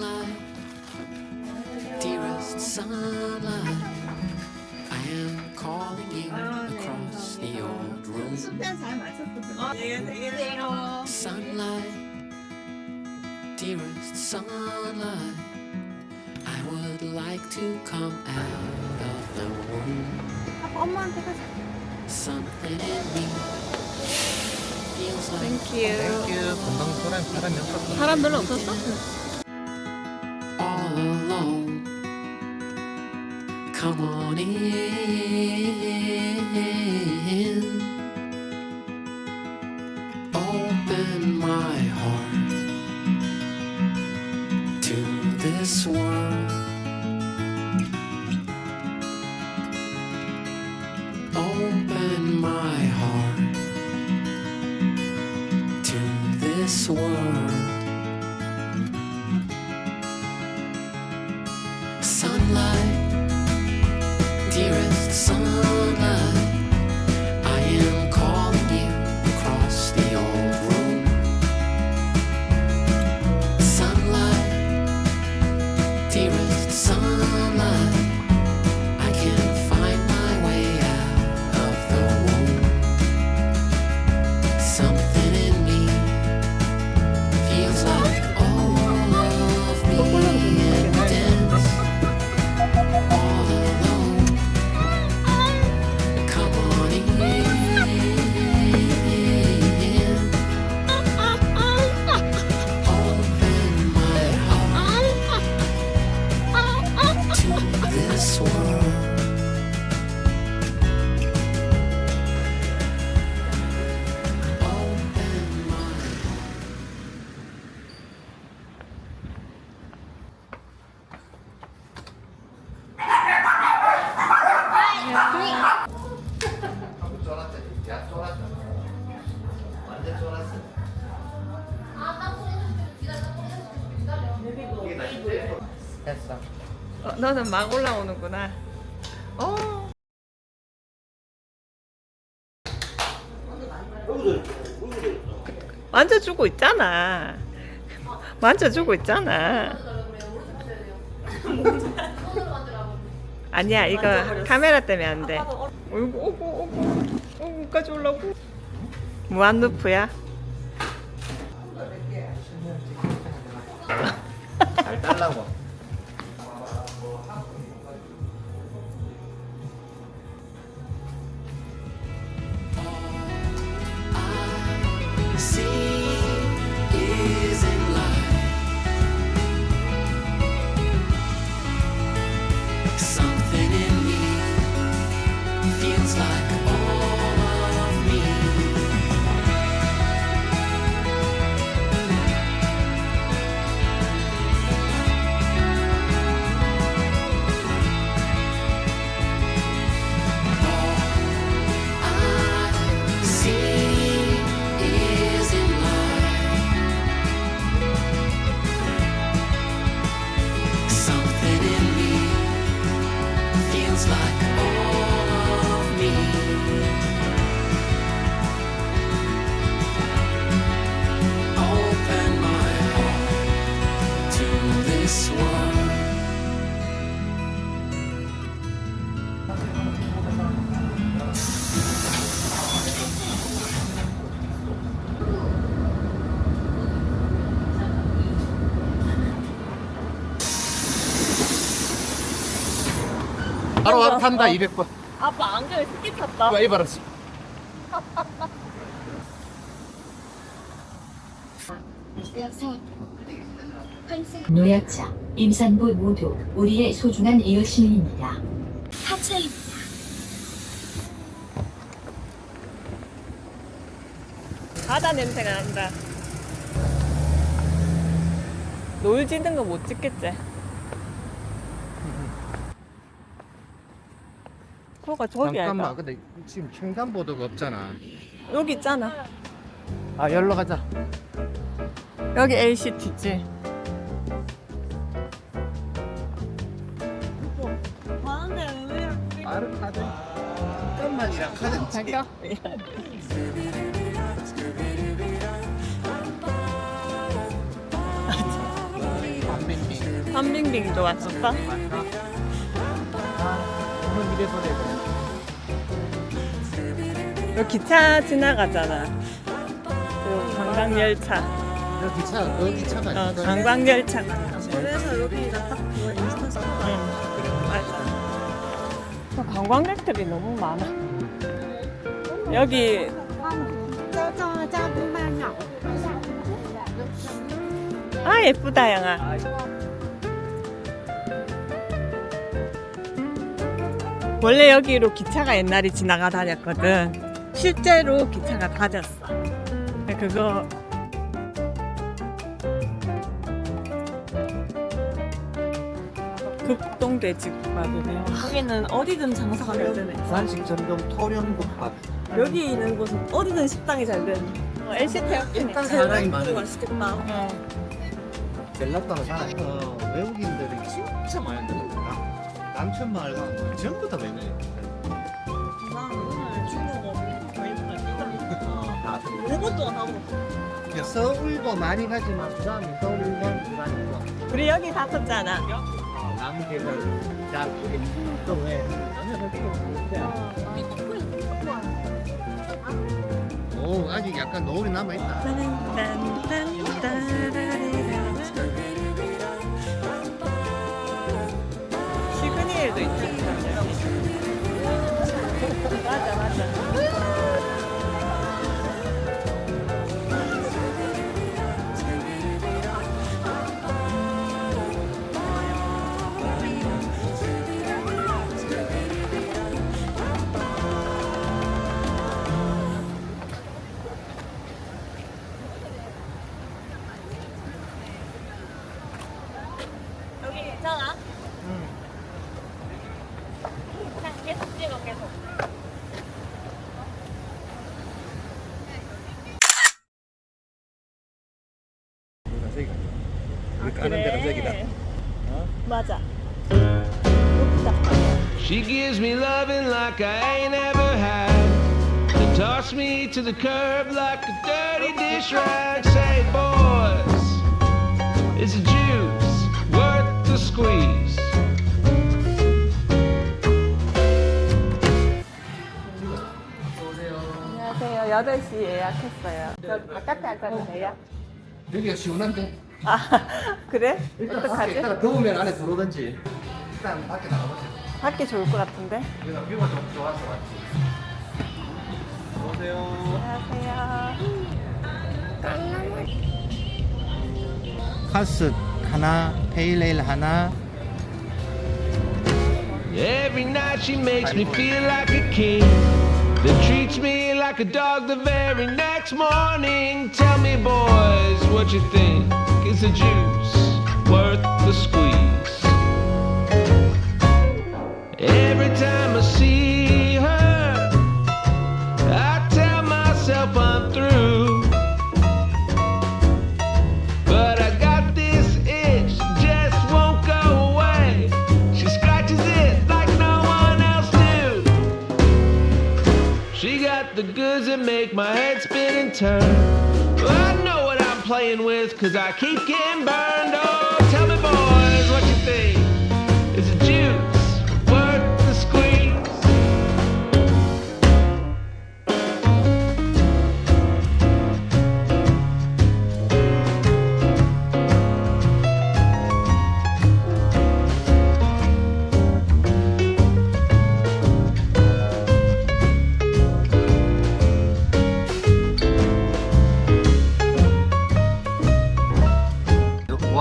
Sunlight, dearest sunlight, I am calling you across the old room. 숫자 잘 맞췄거든. 안녕하세요. Sunlight, dearest sunlight, I would like to come out of the womb. 아빠 엄마한테 가자. Something in me feels like 땡큐. 땡큐 금방 사람 사람이 없었어 사람 별로 없었어? Open my heart to this world. Open my heart to this world. 야 쫄았어 완전 쫄았어 이게 나 힘들어 됐어 어, 너는 막 올라오는구나. 어. 만져주고 있잖아. 만져주고 있잖아. 아니야 이거 카메라 때문에 안 돼. 어이구 오구 오구 오구까지 올라오고. 무한 루프야. 잘 달라고 see 바로 탄다 200번 아빠 안경에 스키 탔다. 왜 이발았어 노약자, 임산부 모두 우리의 소중한 이웃심입니다. 하차입니다. 바다 냄새가 난다. 노을 지는 거 못 찍겠지? 저가 저기 잠깐만 할까? 근데 지금 횡단보도가 없잖아 여기 있잖아. 아 열로 가자 여기 LCT지. 잠깐만이라 카드 잠깐. 왔었어? 아, 오늘 이래서 되고. 여기 기차 지나가잖아. 그 관광열차. 그 기차, 그 기차가 어, 있어. 관광열차가. 그래서 여기가 딱 그거 인스타 써. 응, 맞아. 그 관광객들이 너무 많아. 여기 아 예쁘다 양아. 원래 여기로 기차가 옛날에 지나가 다녔거든. 실제로 기차가 다녔어. 그거 극동돼지국밥이네요. 여기는 어디든 장사가 잘 되네. 부산식 전동 토련국밥. 여기 있는 곳은 어디든 식당이 잘 되네. 어, LCT 일단 사람이 많으니까. 맛있겠다. 젤라또는 사 어, 외국인들이 진짜 많이 들어온다. 남천 마을과 뭐 전부 다 외국인. 난 오늘 중국어 다안 하고. 야, 서울도 많이 가지만 부산이 서울만 부산이고 우리 여기 갔었잖아. 남계절 자 또왜 오 아직 약간 노을이 남아 있다. She gives me loving like I ain't ever had. Then toss me to the curb like a dirty dish rag. Say, boys, it's a juice worth the squeeze. 안녕하세요. 8시 예약했어요. 저 바깥에 앉아도 돼요? 여기가 시원한데. 아, 그래? 일단 밖에 어떡하지? 있다가 더우면 안에 들어오든지. 일단 밖에 나가보자. 밖에 좋을 것 같은데? 여기가 뷰가 좀 좋아서 왔지. 안녕하세요. 안녕하세요. 카스 하나, 페일레일 하나. Every night she makes me feel like a king. Then treats me like a dog the very next morning. Tell me, boys, what you think? Is the juice worth the squeeze? Every time I see her, I tell myself I'm through. But I got this itch, just won't go away. She scratches it like no one else do. She got the goods that make my head spin and turn. I know what I'm playing with, cause I keep getting burned.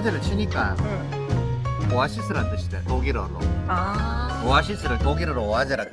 오아지를 치니까 오아시스란 뜻이래 독일어로. 아. 오아시스를 독일어로 오아지라.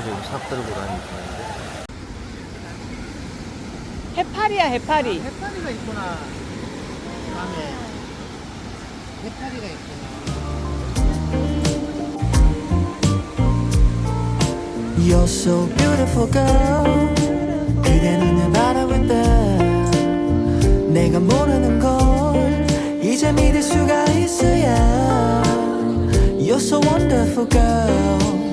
뱀도 지금 삽 들고 다니고 있는데. 해파리야 해파리. 해파리가 있구나. 밤에 해파리가 있구나. You're so beautiful girl 그대 눈을 바라볼 때 내가 모르는 걸 이제 믿을 수가 있어야 You're so wonderful girl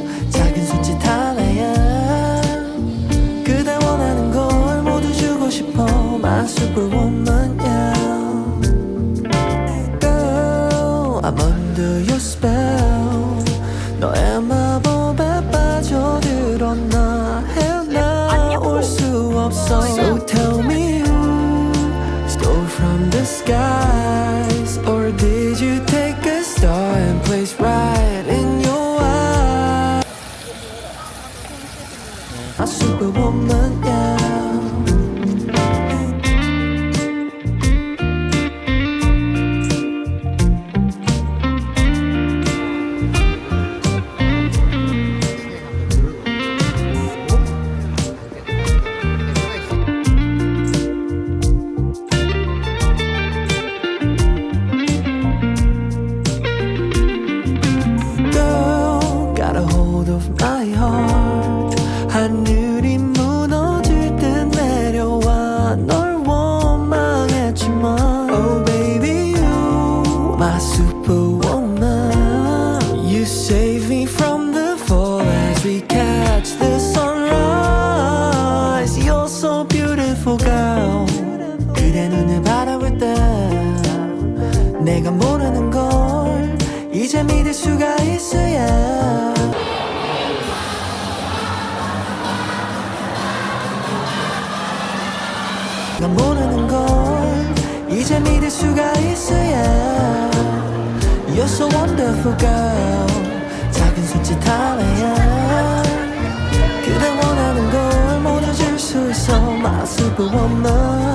주고 싶어 My superwoman yeah Girl I'm under your spell 너의 마법에 빠져들었나 헤어나올 수 없어 So tell me you stole from the skies 此刻我们。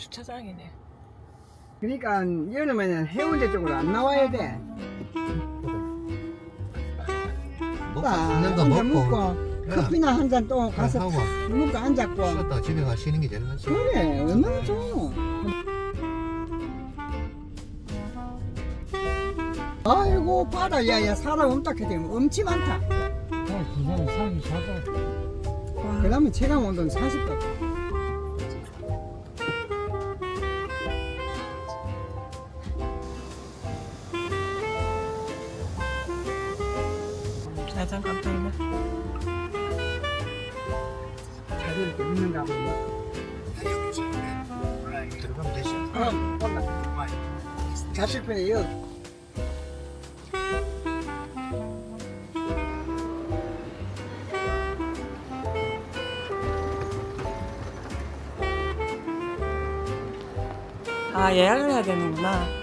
주차장이네. 그러니까 여름에는 해운대 쪽으로 안 나와야 돼. 먹고 있는 거 먹고 먹고 커피나 한 잔 또 가서 하고 탁 먹고 앉았고. 쉬었다 집에 가시는 게 제일 낫지. 그래 얼마나 좋아. 아이고 바다 야야 사람 없다 캐되면 엄치 많다. 그다음에 체감 온도는 40도. 좌측편에 여. 아 예약을 해야 되는구나.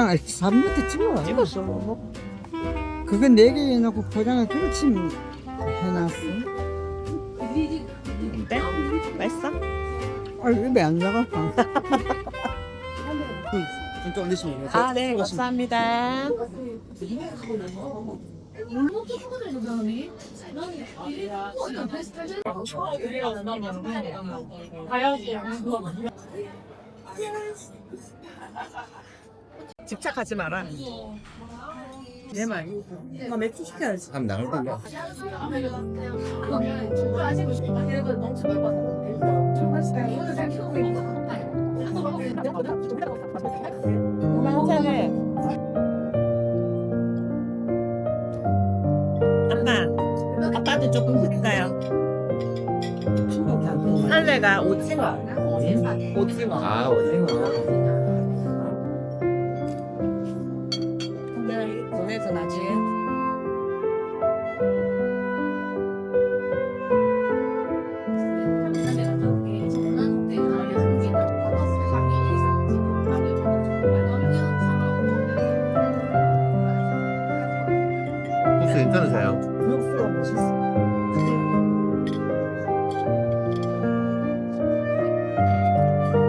아, 3m 찍어. 찍었어. 뭐. 그거 네개 해놓고 포장을 그렇지 해놨어. 어때? 맛있어? 아, 입에 안 나갈까? 좀 드시면 아, 네, 감사합니다. 집착하지 마라. 내 말. 엄마 맥주 시켜야지. 한번 나갈 건가? 한 잔에. 아빠, 아빠도 조금 드릴까요? 할래가 오징어. 오징어. 아 오징어. 나중에. 괜찮으세요? 육수가 맛있어.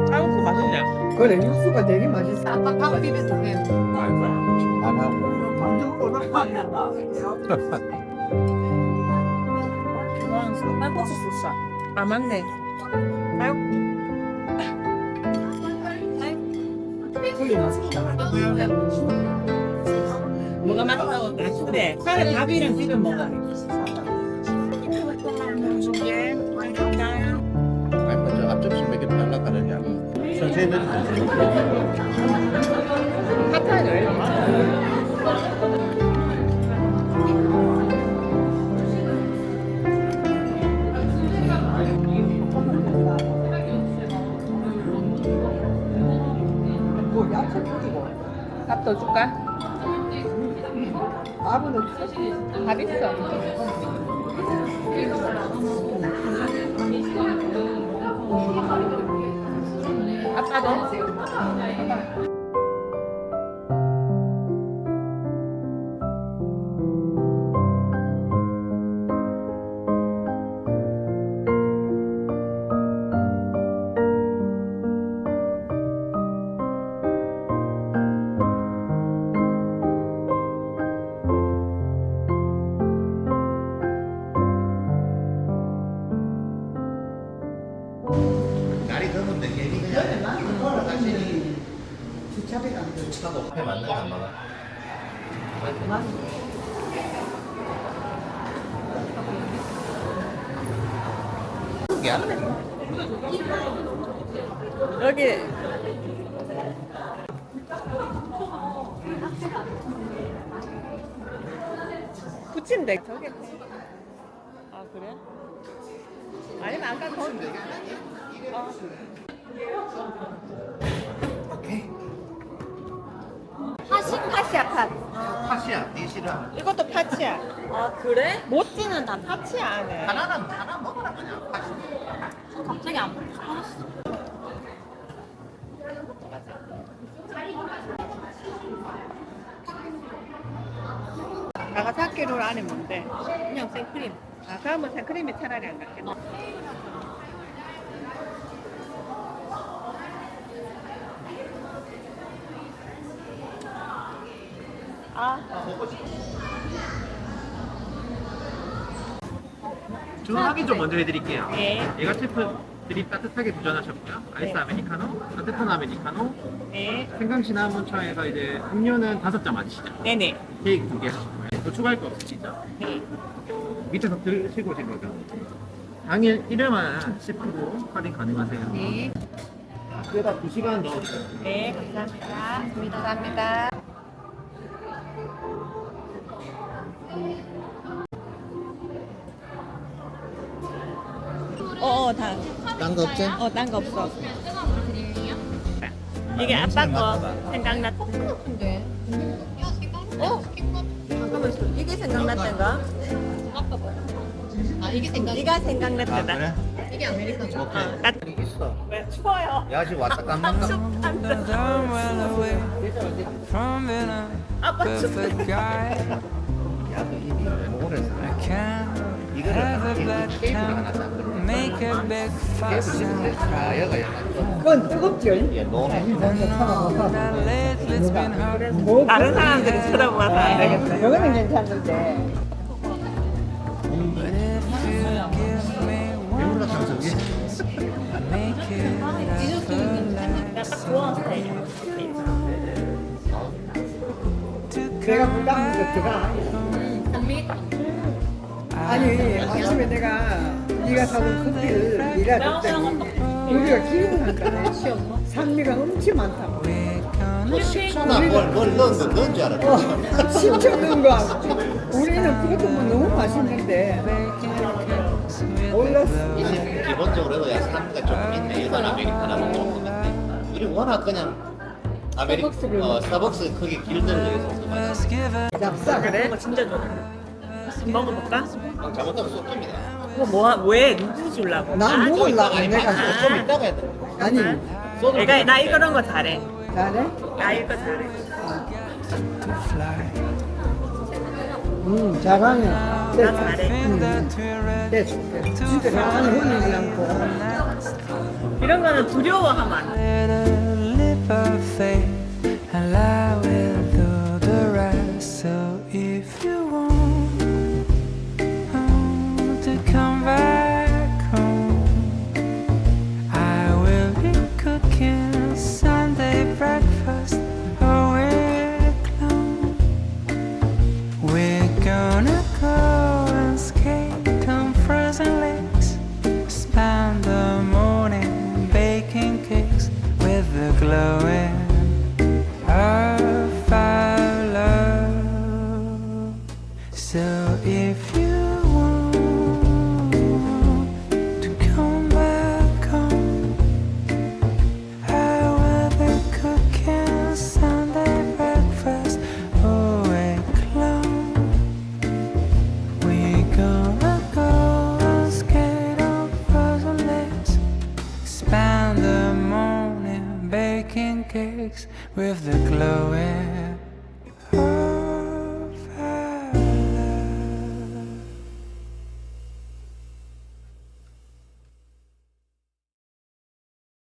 쌀국수 맛있냐? 그래, 육수가 되게 맛있어. 밥하고. 아 맞네. 아유. 뭐가 맛있다고 그래. 차라리 밥이랑 비벼 먹어. 먼저 앞접시. 천천히 넣어주세요. 밥 더 줄까? 밥은 없어. 밥 있어. 아빠도? 붙인데. 저기 아 그래? 아니면 아까 거기 어. 파시 파시야 팥. 팥이야, 니시랑. 이것도 파치야. 아 그래? 모찌는 다 파치야 안에. 하나는 하나 먹으라 그냥. 팥이. 갑자기 안 나가사키 롤 안에 뭔데? 그냥 생크림. 아 그러면 생크림이 차라리 안 같겠네 아 주문 확인 좀 먼저 해드릴게요. 네. 얘가 셰프들이 따뜻하게 도전하셨고요. 아이스 네. 아메리카노, 따뜻한 아메리카노, 네. 생강 시나몬 차에서 이제 음료는 다섯 잔 맞으시죠? 네네 케이크 두개 하시고 요. 또 추가할 거 없으시죠? 네. 밑에서 드시고 오신 거죠? 당일 일요일만 10% 할인 가능하세요. 네. 그에다 2시간 넣어주세요. 네, 감사합니다. 감사합니다. 어, 어, 다. 딴 거 없지? 어, 딴 거 없어. 이게 아빠 거 생각났. 어? 잠깐만 있어. 이게 생각났던가? 아 이게 생각. 네가 아, 생각났다. 그래? 이게 아메리카노. 오케이. 어, 나 있어. 왜 추워요? 야, 지금 왔다 깜빡 안 away from a 아빠 perfect guy. 야도 이미 모래서 이거를 한 케이블을 하나 약간 그건 뜨겁죠? 이게 노래 뭐, 다른 사람들이 쳐다봐서 안 되겠다. 이거는 괜찮은데. 내가 부담 거 들어가. 아니, 아침에 내가 네가 사준 커피를 네가 줬더니 우리가 기억한다. 산미가 엄청 많다고. 식초나 뭘, 뭘 넣은 거 넣은 줄 알았어 어, 심청 넣은 거 우리는 그것도 뭐 너무 맛있는데 몰랐어. 기본적으로 야 산미가 조금 있네 일반 아메리카노 먹는 것 같아 우리 워낙 그냥 아메리 어, 스타벅스 길들여져 있어서 납사 그래? 진짜 좋아. 먹어볼까? 잘못하면 쏟깁니다 이거 뭐, 왜? 누구 주려고? 난좀 먹을라 이따가 내가 아니, 좀 이따가 해야 돼 아니 내가, 나 이런 거 잘해. 잘해? 나 이거 잘해. 응 잘하네. 나 됐어. 잘해. 응, 됐어. 됐어. 진짜 잘하는 흔들지 않고. 이런 거는 두려워하면 안 돼. faith and glowing